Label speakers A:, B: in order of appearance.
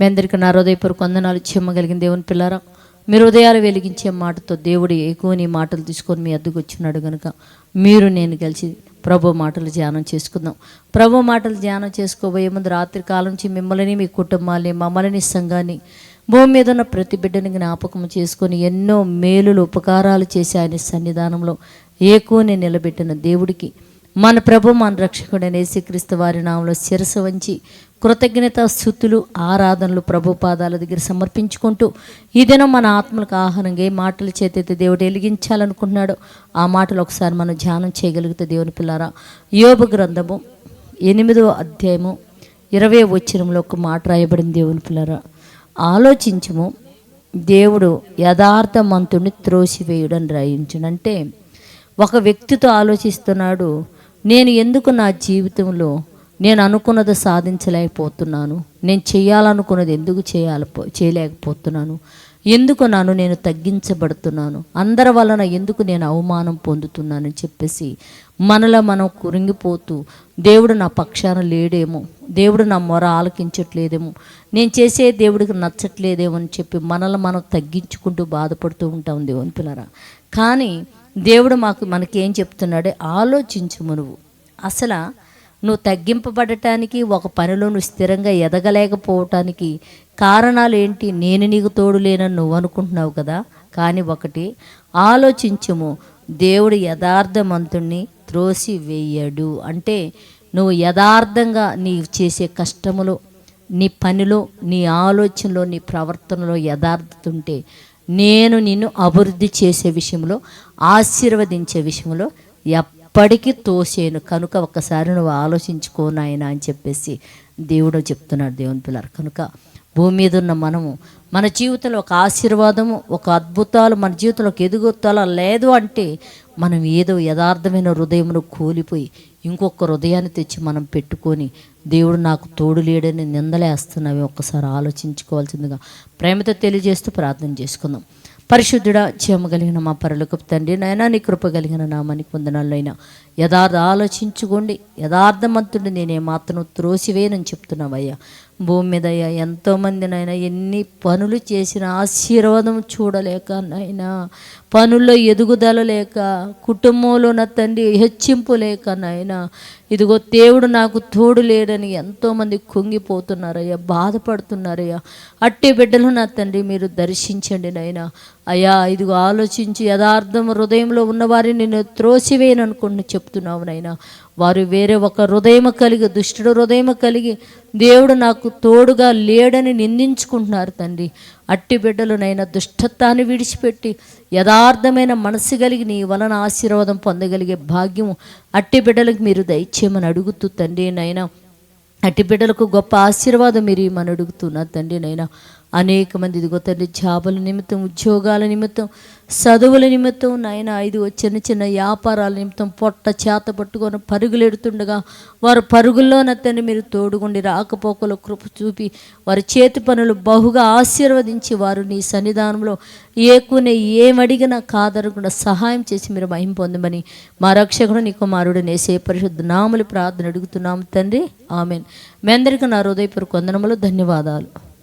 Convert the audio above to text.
A: మీ అందరికీ నా హృదయపూర్వక వందనాలు చెమ్మగలిగిన దేవుని పిల్లారా. మీరు ఉదయాలు వెలిగించే మాటతో దేవుడు ఎక్కువ నీ మాటలు తీసుకొని మీ అద్దకు వచ్చినాడు కనుక మీరు నేను కలిసి ప్రభు మాటలు ధ్యానం చేసుకుందాం. ప్రభు మాటలు ధ్యానం చేసుకోబోయే ముందు రాత్రి కాలం నుంచి మిమ్మల్ని మీ కుటుంబాన్ని మమ్మల్ని సంఘాన్ని భూమి మీద ఉన్న ప్రతి బిడ్డని జ్ఞాపకం చేసుకొని ఎన్నో మేలులు ఉపకారాలు చేసి ఆయన సన్నిధానంలో ఏకోని నిలబెట్టిన దేవుడికి మన ప్రభు మన రక్షకుడైన యేసుక్రీస్తు వారి నామంలో శిరస వంచి కృతజ్ఞత స్థుతులు ఆరాధనలు ప్రభు పాదాల దగ్గర సమర్పించుకుంటూ ఈ దినం మన ఆత్మలకు ఆహారంగా ఏ మాటల చేతైతే దేవుడు వెలిగించాలనుకుంటున్నాడో ఆ మాటలు ఒకసారి మనం ధ్యానం చేయగలిగితే దేవుని పిల్లారా. యోబు గ్రంథము ఎనిమిదో అధ్యాయము ఇరవై వచ్చినంలో ఒక మాట రాయబడింది దేవుని పిల్లరా. ఆలోచించము దేవుడు యథార్థమంతుడిని త్రోసివేయుడని రాయించడంటే ఒక వ్యక్తితో ఆలోచిస్తున్నాడు నేను ఎందుకు నా జీవితంలో నేను అనుకున్నది సాధించలేకపోతున్నాను? నేను చేయాలనుకున్నది ఎందుకు చేయాలి చేయలేకపోతున్నాను? ఎందుకు నన్ను నేను తగ్గించబడుతున్నాను? అందరి వలన ఎందుకు నేను అవమానం పొందుతున్నానని చెప్పేసి మనలో మనం కురింగిపోతూ దేవుడు నా పక్షాన లేడేమో దేవుడు నా మొర ఆలకించట్లేదేమో నేను చేసే దేవుడికి నచ్చట్లేదేమో అని చెప్పి మనల్ని మనం తగ్గించుకుంటూ బాధపడుతూ ఉంటాం దేవుని పిల్లరా. కానీ దేవుడు మాకు మనకేం చెప్తున్నాడు? ఆలోచించుము నువ్వు. అసలు నువ్వు తగ్గింపబడటానికి ఒక పనిలో నువ్వు స్థిరంగా ఎదగలేకపోవటానికి కారణాలు ఏంటి? నేను నీకు తోడు లేనని నువ్వు అనుకుంటున్నావు కదా? కానీ ఒకటి ఆలోచించము. దేవుడు యథార్థమంతుణ్ణి త్రోసి వేయడు అంటే నువ్వు యథార్థంగా నీ చేసే కష్టములో నీ పనిలో నీ ఆలోచనలో నీ ప్రవర్తనలో యథార్థత ఉంటే నేను నిన్ను అభివృద్ధి చేసే విషయంలో ఆశీర్వదించే విషయంలో ఎప్పటికీ తోసేను. కనుక ఒక్కసారి నువ్వు ఆలోచించుకోనాయన అని చెప్పేసి దేవుడు చెప్తున్నాడు దేవుని పిల్లలు. కనుక భూమి మీద ఉన్న మనము మన జీవితంలో ఒక ఆశీర్వాదము ఒక అద్భుతాలు మన జీవితంలో ఒక లేదు అంటే మనం ఏదో యథార్థమైన హృదయమును కూలిపోయి ఇంకొక హృదయాన్ని తెచ్చి మనం పెట్టుకొని దేవుడు నాకు తోడు లేడని నిందలేస్తున్నవి ఒక్కసారి ఆలోచించుకోవాల్సిందిగా ప్రేమతో తెలియజేస్తూ ప్రార్థన చేసుకుందాం. పరిశుద్ధుడ జీవము కలిగిన మా పరులకు తండ్రి నైనా నీ కృప కలిగిన నామానికి పొందనాలైనా యథార్థ ఆలోచించుకోండి. యథార్థమంతుడు నేనే మాత్రం త్రోసివేనని చెప్తున్నావయ్యా. భూమి మీద అయ్యా ఎంతోమంది నాయన ఎన్ని పనులు చేసిన ఆశీర్వాదం చూడలేక నాయనా పనుల్లో ఎదుగుదల లేక కుటుంబంలో నా తండ్రి హెచ్చింపు లేక నాయన ఇదిగో దేవుడు నాకు తోడు లేడని ఎంతోమంది కుంగిపోతున్నారయ్యా బాధపడుతున్నారయ్యా. అట్టి బిడ్డలు నా తండ్రి మీరు దర్శించండి నాయన. అయ్యా ఇదిగో ఆలోచించి యథార్థం హృదయంలో ఉన్నవారిని నేను త్రోసివేయననుకుని చెప్తున్నావు నాయన. వారు వేరే ఒక హృదయం కలిగి దుష్టుడు హృదయం కలిగి దేవుడు నాకు తోడుగా లేడని నిందించుకుంటున్నారు తండ్రి. అట్టి బిడ్డలునైనా దుష్టత్వాన్ని విడిచిపెట్టి యథార్థమైన మనసు కలిగి నీ వలన ఆశీర్వాదం పొందగలిగే భాగ్యము అట్టి బిడ్డలకు మీరు దయచేయమని అడుగుతూ తండ్రి నైనా అట్టి బిడ్డలకు గొప్ప ఆశీర్వాదం మీరు ఇమ్మని అడుగుతున్నా తండ్రి నైనా అనేక మంది ఇదిగో తండ్రి జాబుల నిమిత్తం ఉద్యోగాల నిమిత్తం చదువుల నిమిత్తం నాయన ఐదు చిన్న చిన్న వ్యాపారాల నిమిత్తం పొట్ట చేత పట్టుకొని పరుగులు ఎడుతుండగా వారు పరుగుల్లో తండ్రి మీరు తోడుగుండి రాకపోకలు కృప చూపి వారి చేతి పనులు బహుగా ఆశీర్వదించి వారు నీ సన్నిధానంలో ఏకునే ఏమడిగినా కాదరకుండా సహాయం చేసి మీరు మహిం పొందమని మా రక్షకుడు నీ కుమారుడు నేసే పరిశుద్ధ నాములు ప్రార్థన అడుగుతున్నాము తండ్రి. ఆమెన్. మీ అందరికీ నా హృదయపూర్వక వందనములు ధన్యవాదాలు.